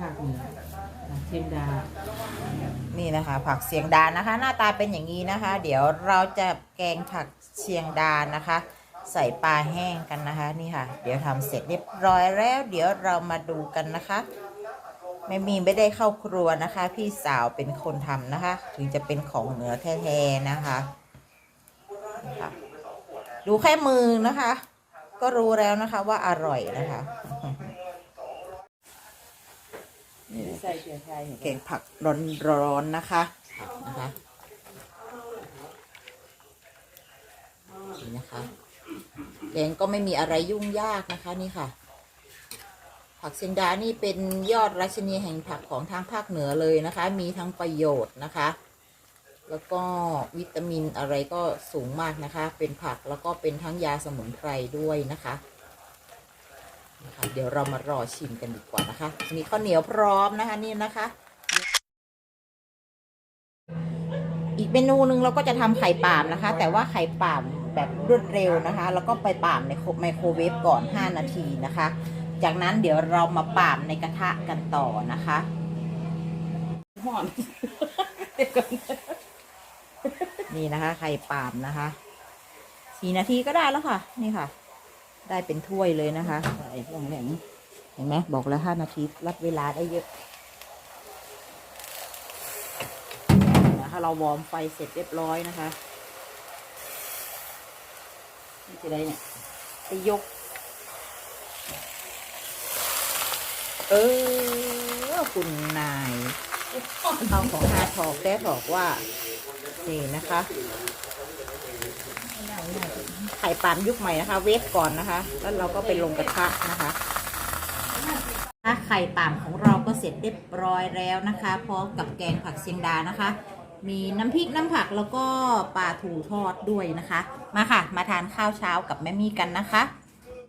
ผักเหนือเชียงดา นี่นะคะ ผักเสียงดานะคะ หน้าตาเป็นอย่างนี้นะคะ เดี๋ยวเราจะแกงผักเชียงดานะคะ ใส่ปลาแห้งกันนะคะ นี่ค่ะ เดี๋ยวทำเสร็จเรียบร้อยแล้ว เดี๋ยวเรามาดูกันนะคะแม่มีไม่ได้เข้าครัวนะคะ พี่สาวเป็นคนทำนะคะ ถึงจะเป็นของเหนือแท้ๆนะคะดูแค่มือนะคะ ก็รู้แล้วนะคะว่าอร่อยนะคะ ใส่เกลือไทยแกงผักร้อนๆนะคะผักนะคะนี่นะคะแกงก็ไม่มีอะไรยุ่งยากนะคะนี่ค่ะ ผักเซนดานี่เป็นยอดราชนีแห่งผักของทางภาคเหนือเลยนะคะ มีทั้งประโยชน์นะคะ แล้วก็วิตามินอะไรก็สูงมากนะคะ เป็นผักแล้วก็เป็นทั้งยาสมุนไพรด้วยนะคะ นะคะเดี๋ยวเรามารอชิมกันดีกว่านะคะ มีข้าวเหนียวพร้อมนะคะนี่นะคะ อีกเมนูหนึ่งเราก็จะทำไข่ป่ามนะคะ แต่ว่าไข่ป่ามแบบรวดเร็วนะคะ แล้วก็ไปป่ามในไมโครเวฟก่อน 5 นาทีนะคะ จากนั้นเดี๋ยวเรามาป่ามในกระทะกันต่อนะคะหอนนี่นะคะ ไข่ป่ามนะคะสี่นาทีก็ได้แล้วค่ะ นี่ค่ะ ได้เป็นถ้วยเลยนะคะใส่พวกแหลมเห็นไหมบอกแล้วห้านาทีรับเวลาได้เยอะนะคะเราวอร์มไฟเสร็จเรียบร้อยนะคะนี่จะได้เนี่ยจะยก เออคุณนายเอาของฮาทอกได้บอกว่า นี่นะคะ ข่ปามยุคใหม่นะคะ เวฟก่อนนะคะ แล้วเราก็ไปลงกระทะนะคะไข่ปามของเราก็เสร็จเรียบร้อยแล้วนะคะพร้อมกับแกงผักเชียงดานะคะ มีน้ำพริกน้ำผักแล้วก็ปลาถูทอดด้วยนะคะ มาค่ะ มาทานข้าวเช้ากับแม่มี่กันนะคะ